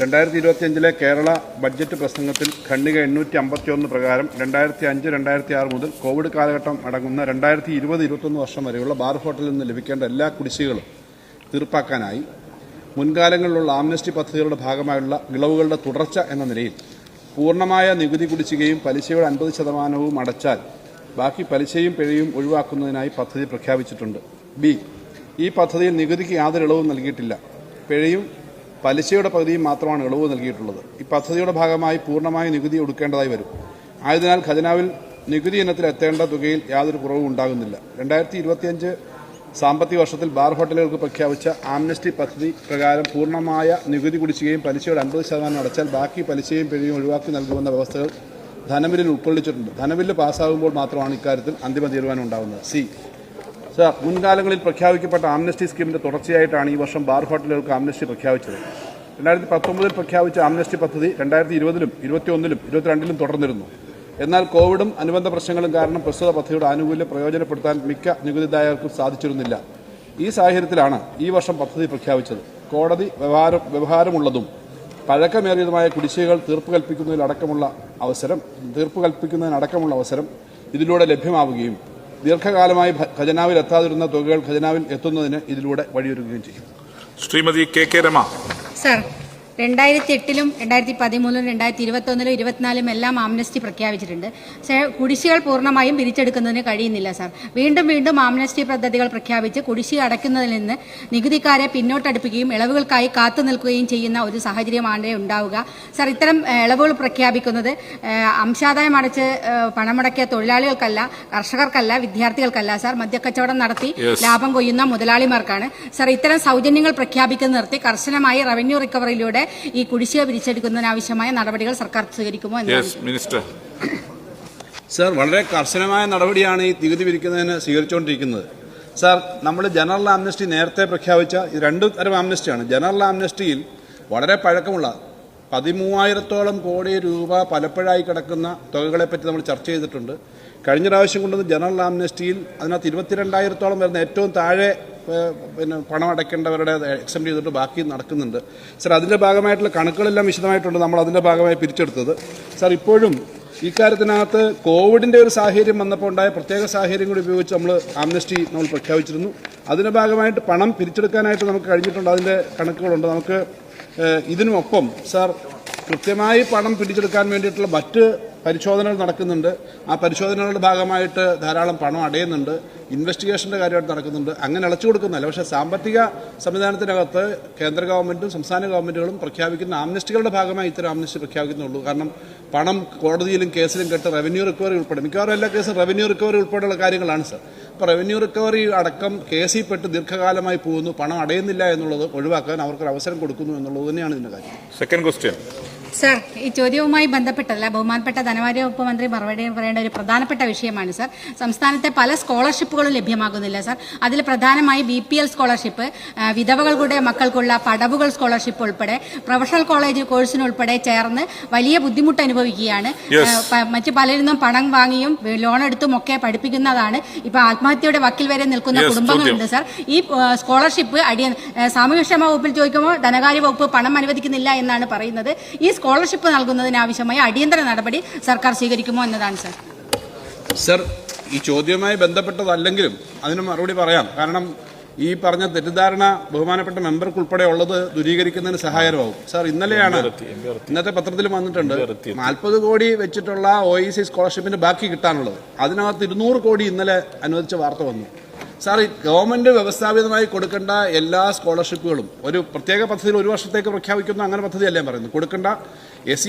രണ്ടായിരത്തി ഇരുപത്തിയഞ്ചിലെ കേരള ബഡ്ജറ്റ് പ്രസംഗത്തിൽ ഖണ്ഡിക എണ്ണൂറ്റി അമ്പത്തിയൊന്ന് പ്രകാരം രണ്ടായിരത്തി അഞ്ച് രണ്ടായിരത്തി ആറ് മുതൽ കോവിഡ് കാലഘട്ടം അടങ്ങുന്ന രണ്ടായിരത്തി ഇരുപത് ഇരുപത്തൊന്ന് വർഷം വരെയുള്ള ബാർ ഹോട്ടലിൽ നിന്ന് ലഭിക്കേണ്ട എല്ലാ കുടിശ്ശികളും തീർപ്പാക്കാനായി മുൻകാലങ്ങളിലുള്ള ആംനസ്റ്റി പദ്ധതികളുടെ ഭാഗമായുള്ള ഇളവുകളുടെ തുടർച്ച എന്ന നിലയിൽ പൂർണമായ നികുതി കുടിശ്ശികയും പലിശയുടെ അൻപത് ശതമാനവും അടച്ചാൽ ബാക്കി പലിശയും പിഴയും ഒഴിവാക്കുന്നതിനായി പദ്ധതി പ്രഖ്യാപിച്ചിട്ടുണ്ട്. ബി. ഈ പദ്ധതിയിൽ നികുതിക്ക് യാതൊരു ഇളവും നൽകിയിട്ടില്ല. പിഴയും പലിശയുടെ പകുതിയും മാത്രമാണ് ഇളവ് നൽകിയിട്ടുള്ളത്. ഈ പദ്ധതിയുടെ ഭാഗമായി പൂർണമായ നികുതി ഒടുക്കേണ്ടതായി വരും. ആയതിനാൽ ഖജനാവിൽ നികുതി ഇനത്തിൽ എത്തേണ്ട തുകയിൽ യാതൊരു കുറവും ഉണ്ടാകുന്നില്ല. രണ്ടായിരത്തി ഇരുപത്തിയഞ്ച് സാമ്പത്തിക വർഷത്തിൽ ബാർ ഹോട്ടലുകൾക്ക് പ്രഖ്യാപിച്ച ആംനസ്റ്റി പദ്ധതി പ്രകാരം പൂർണമായ നികുതി കുടിശ്ശികയും പലിശയുടെ അൻപത് ശതമാനം അടച്ചാൽ ബാക്കി പലിശയും പിഴയും ഒഴിവാക്കി നൽകുമെന്ന വ്യവസ്ഥകൾ ധനബില്ലിൽ ഉൾക്കൊള്ളിച്ചിട്ടുണ്ട്. ധനബില്ല് പാസ്സാകുമ്പോൾ മാത്രമാണ് ഇക്കാര്യത്തിൽ അന്തിമ തീരുമാനം ഉണ്ടാകുന്നത്. സി. സാർ മുൻകാലങ്ങളിൽ പ്രഖ്യാപിക്കപ്പെട്ട ആംനസ്റ്റി സ്കീമിന്റെ തുടർച്ചയായിട്ടാണ് ഈ വർഷം ബാർ ഹോട്ടലുകൾക്ക് ആംനസ്റ്റി പ്രഖ്യാപിച്ചത്. രണ്ടായിരത്തി പത്തൊമ്പതിൽ പ്രഖ്യാപിച്ച ആംനസ്റ്റി പദ്ധതി രണ്ടായിരത്തി ഇരുപതിലും ഇരുപത്തിയൊന്നിലും ഇരുപത്തിരണ്ടിലും തുടർന്നിരുന്നു. എന്നാൽ കോവിഡും അനുബന്ധ പ്രശ്നങ്ങളും കാരണം പ്രസ്തുത പദ്ധതിയുടെ ആനുകൂല്യം പ്രയോജനപ്പെടുത്താൻ മിക്ക നികുതിദായകർക്കും സാധിച്ചിരുന്നില്ല. ഈ സാഹചര്യത്തിലാണ് ഈ വർഷം പദ്ധതി പ്രഖ്യാപിച്ചത്. കോടതി വ്യവഹാരം വ്യവഹാരമുള്ളതും പഴക്കമേറിയതുമായ കുടിശ്ശികകൾ തീർപ്പ് കൽപ്പിക്കുന്നതിലടക്കമുള്ള അവസരം തീർപ്പ് കൽപ്പിക്കുന്നതിനടക്കമുള്ള അവസരം ഇതിലൂടെ ലഭ്യമാവുകയും ദീർഘകാലമായി ഖജനാവിൽ എത്താതിരുന്ന തുകകൾ ഖജനാവിൽ എത്തുന്നതിന് ഇതിലൂടെ വഴിയൊരുക്കുകയും ചെയ്യും. Shrimati K K Rema. Sir രണ്ടായിരത്തി എട്ടിലും രണ്ടായിരത്തി പതിമൂന്നിലും രണ്ടായിരത്തി ഇരുപത്തൊന്നിലും ഇരുപത്തിനാലും എല്ലാം ആംനസ്റ്റി പ്രഖ്യാപിച്ചിട്ടുണ്ട്. പക്ഷേ കുടിശ്ശികൾ പൂർണമായും പിരിച്ചെടുക്കുന്നതിന് കഴിയുന്നില്ല സാർ. വീണ്ടും വീണ്ടും ആംനസ്റ്റി പദ്ധതികൾ പ്രഖ്യാപിച്ച് കുടിശ്ശിക അടയ്ക്കുന്നതിൽ നിന്ന് നികുതിക്കാരെ പിന്നോട്ടടുപ്പിക്കുകയും ഇളവുകൾക്കായി കാത്തു നിൽക്കുകയും ചെയ്യുന്ന ഒരു സാഹചര്യമാണ് ഉണ്ടാവുക. സാർ ഇത്തരം ഇളവുകൾ പ്രഖ്യാപിക്കുന്നത് അംശാദായം അടച്ച് പണമടക്കിയ തൊഴിലാളികൾക്കല്ല കർഷകർക്കല്ല വിദ്യാർത്ഥികൾക്കല്ല സാർ. മദ്യക്കച്ചവടം നടത്തി ലാഭം കൊയ്യുന്ന മുതലാളിമാർക്കാണ്. സാർ ഇത്തരം സൗജന്യങ്ങൾ പ്രഖ്യാപിക്കുന്നത് നിർത്തി കർശനമായി റവന്യൂ റിക്കവറിയിലൂടെ ഈ കുടിശ്ശിക പിരിച്ചെടുക്കുന്നതിനാവശ്യമായ നടപടികൾ സർക്കാർ സ്വീകരിക്കുമോ മിനിസ്റ്റർ സാർ വളരെ കർശനമായ നടപടിയാണ് ഈ നികുതി പിരിക്കുന്നതിന് സ്വീകരിച്ചുകൊണ്ടിരിക്കുന്നത്. സാർ നമ്മൾ ജനറൽ ആംനസ്റ്റി നേരത്തെ പ്രഖ്യാപിച്ച രണ്ടു തരം ആംനസ്റ്റിയാണ് ജനറൽ ആംനസ്റ്റിയിൽ വളരെ പഴക്കമുള്ള പതിമൂവായിരത്തോളം കോടി രൂപ പലപ്പോഴായി കിടക്കുന്ന തുകകളെ പറ്റി നമ്മൾ ചർച്ച ചെയ്തിട്ടുണ്ട്. കഴിഞ്ഞ പ്രാവശ്യം കൊണ്ടുവന്ന് ജനറൽ ആംനസ്റ്റിയിൽ അതിനകത്ത് ഇരുപത്തിരണ്ടായിരത്തോളം വരുന്ന ഏറ്റവും താഴെ പിന്നെ പണം അടയ്ക്കേണ്ടവരുടെ എക്സെപ്റ്റ് ചെയ്തിട്ട് ബാക്കി നടക്കുന്നുണ്ട്. സാർ അതിന്റെ ഭാഗമായിട്ടുള്ള കണക്കുകളെല്ലാം വിശദമായിട്ടുണ്ട്. നമ്മൾ അതിന്റെ ഭാഗമായി പിരിച്ചെടുത്തത്. സാർ ഇപ്പോഴും ഇക്കാര്യത്തിനകത്ത് കോവിഡിന്റെ ഒരു സാഹചര്യം വന്നപ്പോൾ ഉണ്ടായ പ്രത്യേക സാഹചര്യം കൂടി ഉപയോഗിച്ച് നമ്മൾ ആംനസ്റ്റി നമ്മൾ പ്രഖ്യാപിച്ചിരുന്നു. അതിന്റെ ഭാഗമായിട്ട് പണം പിരിച്ചെടുക്കാനായിട്ട് നമുക്ക് കഴിഞ്ഞിട്ടുണ്ട്. അതിന്റെ കണക്കുകളുണ്ട്. നമുക്ക് ഇതിനൊപ്പം സാർ കൃത്യമായി പണം പിടിച്ചെടുക്കാൻ വേണ്ടിയിട്ടുള്ള മറ്റ് പരിശോധനകൾ നടക്കുന്നുണ്ട്. ആ പരിശോധനകളുടെ ഭാഗമായിട്ട് ധാരാളം പണം അടയുന്നുണ്ട്. ഇൻവെസ്റ്റിഗേഷന്റെ കാര്യമായിട്ട് നടക്കുന്നുണ്ട്. അങ്ങനെ അളച്ചു കൊടുക്കുന്നതല്ല പക്ഷേ സാമ്പത്തിക സംവിധാനത്തിനകത്ത് കേന്ദ്ര ഗവൺമെന്റും സംസ്ഥാന ഗവൺമെന്റുകളും പ്രഖ്യാപിക്കുന്ന ആംനസ്റ്റികളുടെ ഭാഗമായി ഇത്തരം ആംനസ്റ്റി പ്രഖ്യാപിക്കുന്നുള്ളൂ. കാരണം പണം കോടതിയിലും കേസിലും കെട്ട് റവന്യൂ റിക്കവറി ഉൾപ്പെടെ മിക്കവാറും എല്ലാ കേസും റവന്യൂ റിക്കവറി ഉൾപ്പെടെയുള്ള കാര്യങ്ങളാണ് സർ. അപ്പോൾ റവന്യൂ റിക്കവറി അടക്കം കേസിൽ പെട്ട് ദീർഘകാലമായി പോകുന്നു. പണം അടയുന്നില്ല എന്നുള്ളത് ഒഴിവാക്കാൻ അവർക്കൊരു അവസരം കൊടുക്കുന്നു എന്നുള്ളത് തന്നെയാണ് ഇതിന്റെ കാര്യം. സെക്കൻഡ് ക്വസ്റ്റ്യൻ സർ ഈ ചോദ്യവുമായി ബന്ധപ്പെട്ടല്ല ബഹുമാനപ്പെട്ട ധനകാര്യ വകുപ്പ് മന്ത്രി മറുപടി പറയേണ്ട ഒരു പ്രധാനപ്പെട്ട വിഷയമാണ് സർ. സംസ്ഥാനത്തെ പല സ്കോളർഷിപ്പുകളും ലഭ്യമാകുന്നില്ല സർ. അതിൽ പ്രധാനമായി ബി പി എൽ സ്കോളർഷിപ്പ് വിധവകളുടെ മക്കൾക്കുള്ള പടവുകൾ സ്കോളർഷിപ്പ് ഉൾപ്പെടെ പ്രൊഫഷണൽ കോളേജ് കോഴ്സിനുൾപ്പെടെ ചേർന്ന് വലിയ ബുദ്ധിമുട്ട് അനുഭവിക്കുകയാണ്. മറ്റ് നിന്നും പണം വാങ്ങിയും ലോൺ എടുത്തും ഒക്കെ പഠിപ്പിക്കുന്നതാണ്. ഇപ്പൊ ആത്മഹത്യയുടെ വക്കിൽ വരെ നിൽക്കുന്ന കുടുംബങ്ങളുണ്ട് സർ. ഈ സ്കോളർഷിപ്പ് അടിയ സാമൂഹ്യക്ഷേമ വകുപ്പിൽ ചോദിക്കുമ്പോൾ ധനകാര്യ വകുപ്പ് പണം അനുവദിക്കുന്നില്ല എന്നാണ് പറയുന്നത്. ഈ സ്കോളർഷിപ്പ് നൽകുന്നതിനാവശ്യമായ അടിയന്തര നടപടി സർക്കാർ സ്വീകരിക്കുമോ എന്നതാണ് സർ. സർ ഈ ചോദ്യവുമായി ബന്ധപ്പെട്ടതല്ലെങ്കിലും അതിന് മറുപടി പറയാം. കാരണം ഈ പറഞ്ഞ തെറ്റിദ്ധാരണ ബഹുമാനപ്പെട്ട മെമ്പർക്ക് ഉൾപ്പെടെ ഉള്ളത് ദൂരീകരിക്കുന്നതിന് സഹായകരമാകും. സാർ ഇന്നലെയാണ് ഇന്നത്തെ പത്രത്തിൽ വന്നിട്ടുണ്ട് നാൽപ്പത് കോടി വെച്ചിട്ടുള്ള ഒ ഐ സി സ്കോളർഷിപ്പിന്റെ ബാക്കി കിട്ടാനുള്ളത്. അതിനകത്ത് ഇരുന്നൂറ് കോടി ഇന്നലെ അനുവദിച്ച വാർത്ത വന്നു. സാർ ഈ ഗവൺമെന്റ് വ്യവസ്ഥാപിതമായി കൊടുക്കേണ്ട എല്ലാ സ്കോളർഷിപ്പുകളും ഒരു പ്രത്യേക പദ്ധതിയിൽ ഒരു വർഷത്തേക്ക് പ്രഖ്യാപിക്കുന്ന അങ്ങനെ പദ്ധതിയല്ലേ പറയുന്നത്? കൊടുക്കേണ്ട എസ്